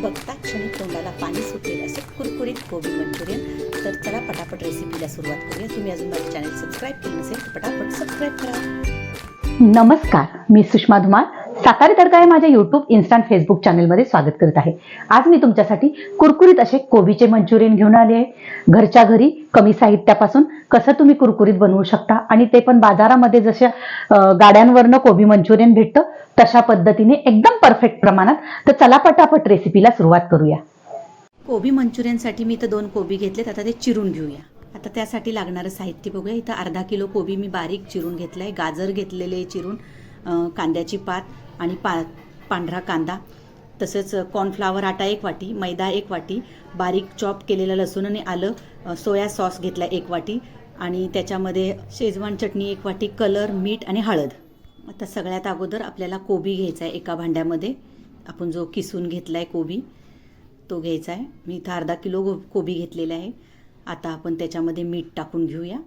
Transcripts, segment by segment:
बघता क्षणी तोंडाला पाणी सुटेल असं कुरकुरीत कोबी मंचुरियन तर चला पटापट रेसिपीला सुरुवात करूया. तुम्ही अजून माझं चॅनल सबस्क्राईब केलं नसेल तर पटापट सबस्क्राईब करा. नमस्कार मी सुषमा धुमाळ. सातारी तडका या माझ्या युट्यूब इन्स्टंट फेसबुक चॅनलमध्ये स्वागत करत आहे. आज मी तुमच्यासाठी कुरकुरीत असे कोबीचे मंचुरियन घेऊन आले आहे. घरच्या घरी कमी साहित्यापासून कसं तुम्ही कुरकुरीत बनवू शकता आणि ते पण बाजारामध्ये जशा गाड्यांवरनं कोबी मंचुरियन भेटतं तशा पद्धतीने एकदम परफेक्ट प्रमाणात. तर चला पटापट रेसिपीला सुरुवात करूया. कोबी मंचुरियनसाठी मी इथं दोन कोबी घेतलेत आता ते चिरून घेऊया. आता त्यासाठी लागणारं साहित्य बघूया. इथं अर्धा किलो कोबी मी बारीक चिरून घेतलं आहे गाजर घेतलेले चिरून. कांद्याची पात आणि पा पांढरा कांदा. तसंच कॉर्नफ्लावर आटा एक वाटी मैदा एक वाटी बारीक चॉप केलेलं लसूण आणि आलं सोया सॉस घेतला एक वाटी आणि त्याच्यामध्ये शेजवान चटणी एक वाटी कलर मीठ आणि हळद. आता सगळ्यात अगोदर आपल्याला कोबी घ्यायचा आहे एका भांड्यामध्ये. आपण जो किसून घेतला आहे कोबी तो घ्यायचा आहे. मी इथं अर्धा किलो गो- कोबी घेतलेला आहे. आता आपण त्याच्यामध्ये मीठ टाकून घेऊया.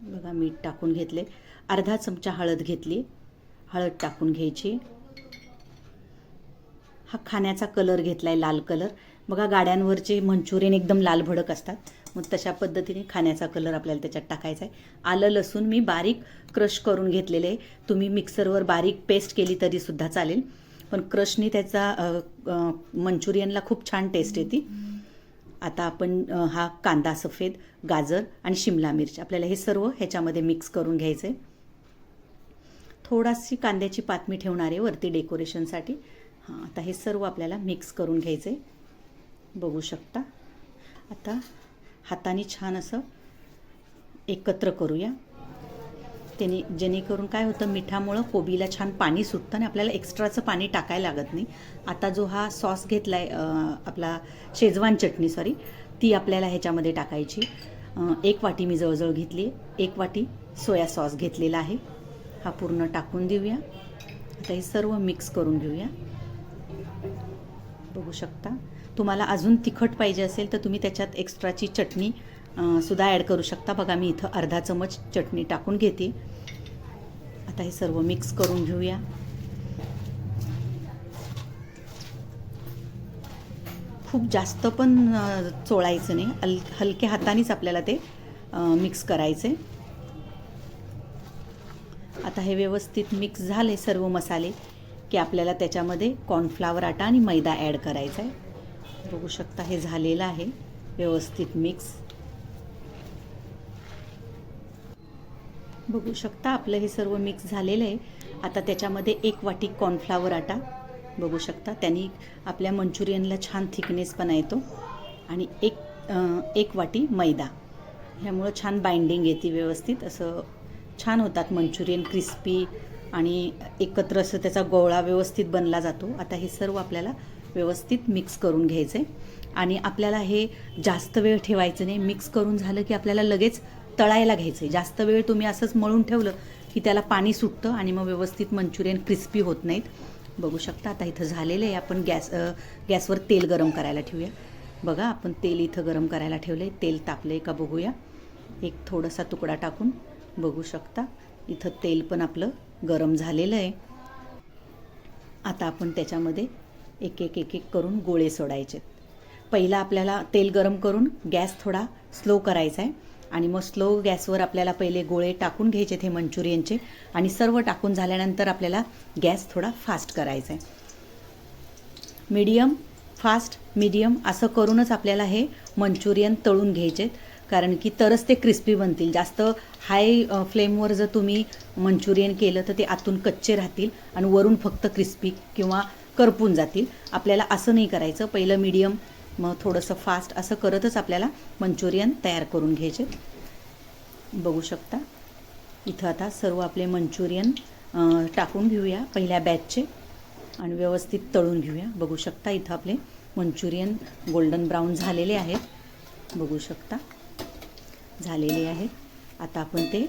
बघा मीठ टाकून घेतले. अर्धा चमचा हळद घेतली. हळद टाकून घ्यायची. हा खाण्याचा कलर घेतला आहे लाल कलर. बघा गाड्यांवरचे मंचुरियन एकदम लाल भडक असतात. मग तशा पद्धतीने खाण्याचा कलर आपल्याला त्याच्यात टाकायचा आहे आलं लसूण मी बारीक क्रश करून घेतलेले. आहे तुम्ही मिक्सरवर बारीक पेस्ट केली तरीसुद्धा चालेल. पण क्रशनी त्याचा मंचुरियनला खूप छान टेस्ट येते. आता आपण हा कांदा सफेद गाजर आणि शिमला मिरची आपल्याला हे सर्व ह्याच्यामध्ये मिक्स करून घ्यायचं आहे थोडाशी कांद्याची पातमी ठेवणार आहे वरती डेकोरेशनसाठी हां आता हे सर्व आपल्याला मिक्स करून घ्यायचं आहे बघू शकता. आता हाताने छान असं एकत्र करूया. त्याने जेणेकरून काय होतं मिठामुळं कोबीला छान पाणी सुटतं आणि आपल्याला एक्स्ट्राचं पाणी टाकायला लागत नाही. आता जो हा सॉस घेतला आहे आपला शेजवान चटणी सॉरी ती आपल्याला ह्याच्यामध्ये टाकायची. एक वाटी मी जवळजवळ घेतली एक वाटी सोया सॉस घेतलेला आहे. हा पूर्ण टाकून देऊया. आता हे सर्व मिक्स करून घेऊया. बघू शकता. तुम्हाला अजून तिखट पाहिजे असेल तर तुम्ही त्याच्यात एक्स्ट्राची चटणी सुद्धा ॲड करू शकता. बघा मी इथं अर्धा चमच चटणी टाकून घेते. आता हे सर्व मिक्स करून घेऊया. खूप जास्त पण चोळायचं नाही. हल हलक्या हातानेच आपल्याला ते मिक्स करायचे आता हे व्यवस्थित मिक्स झाले सर्व मसाले की आपल्याला त्याच्यामध्ये कॉर्नफ्लावर आटा आणि मैदा ॲड करायचा आहे बघू शकता हे झालेलं आहे. व्यवस्थित मिक्स. बघू शकता आपलं हे सर्व मिक्स झालेलं आहे. आता त्याच्यामध्ये एक वाटी कॉर्नफ्लावर आटा बघू शकता. त्यांनी आपल्या मंचुरियनला छान थिकनेस पण येतो आणि एक एक वाटी मैदा. ह्यामुळं छान बाइंडिंग येते व्यवस्थित. असं छान होतात मंचुरियन क्रिस्पी आणि एकत्र असं त्याचा गोळा व्यवस्थित बनला जातो. आता हे सर्व आपल्याला व्यवस्थित मिक्स करून घ्यायचं आहे आणि आपल्याला हे जास्त वेळ ठेवायचं नाही. मिक्स करून झालं की आपल्याला लगेच तळायला घ्यायचं आहे जास्त वेळ तुम्ही असंच मळून ठेवलं की त्याला पाणी सुटतं आणि मग व्यवस्थित मंचुरियन क्रिस्पी होत नाहीत. बघू शकता आता इथं झालेलं आहे. आपण गॅस गॅसवर तेल गरम करायला ठेवूया. बघा आपण तेल इथं गरम करायला ठेवलं आहे तेल तापलं आहे का बघूया. एक थोडासा तुकडा टाकून बघू शकता. इथं तेल पण आपलं गरम झालेलं आहे. आता आपण त्याच्यामध्ये एक एक एक एक करून गोळे सोडायचे पहिला आपल्याला तेल गरम करून गॅस थोडा स्लो करायचा आहे. आणि मग स्लो गॅसवर आपल्याला पहिले गोळे टाकून घ्यायचे हे मंचुरियनचे आणि सर्व टाकून झाल्यानंतर आपल्याला गॅस थोडा फास्ट करायचा आहे मीडियम फास्ट मीडियम असं करूनच आपल्याला हे मंचुरियन तळून घ्यायचे कारण की तरच ते क्रिस्पी बनतील. जास्त हाय फ्लेमवर जर तुम्ही मंचुरियन केलं तर ते आतून कच्चे राहतील आणि वरून फक्त क्रिस्पी किंवा करपून जातील. आपल्याला असं नाही करायचं. पहिलं मीडियम मग थोडंसं फास्ट असं करतच आपल्याला मंचुरियन तयार करून घ्यायचे. बघू शकता. इथं आता सर्व आपले मंचुरियन टाकून घेऊया पहिल्या बॅचचे आणि व्यवस्थित तळून घेऊया. बघू शकता इथं आपले मंचुरियन गोल्डन ब्राऊन झालेले आहेत. बघू शकता. झालेले आहेत. आता आपण ते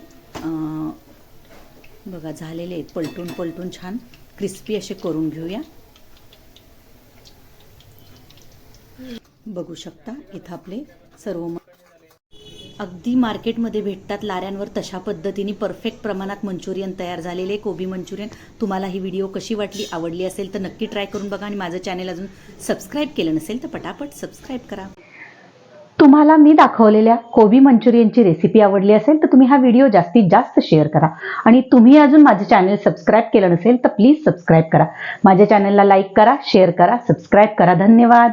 बघा झालेले आहेत. पलटून पलटून छान क्रिस्पी असे करून घेऊया. बघू शकता इथं आपले सर्व अगदी मार्केटमध्ये भेटतात लाऱ्यांवर तशा पद्धतीने परफेक्ट प्रमाणात मंचुरियन तयार झालेले कोबी मंचुरियन. तुम्हाला ही व्हिडिओ कशी वाटली आवडली असेल तर नक्की ट्राय करून बघा आणि माझं चॅनल अजून सबस्क्राईब केलं नसेल तर पटापट सबस्क्राईब करा. तुम्हाला मी दाखवलेल्या कोबी मंचुरियनची रेसिपी आवडली असेल तर तुम्ही हा व्हिडिओ जास्तीत जास्त शेअर करा. आणि तुम्ही अजून माझं चॅनल सबस्क्राईब केलं नसेल तर प्लीज सबस्क्राईब करा. माझ्या चॅनलला लाईक करा शेअर करा सबस्क्राईब करा. धन्यवाद.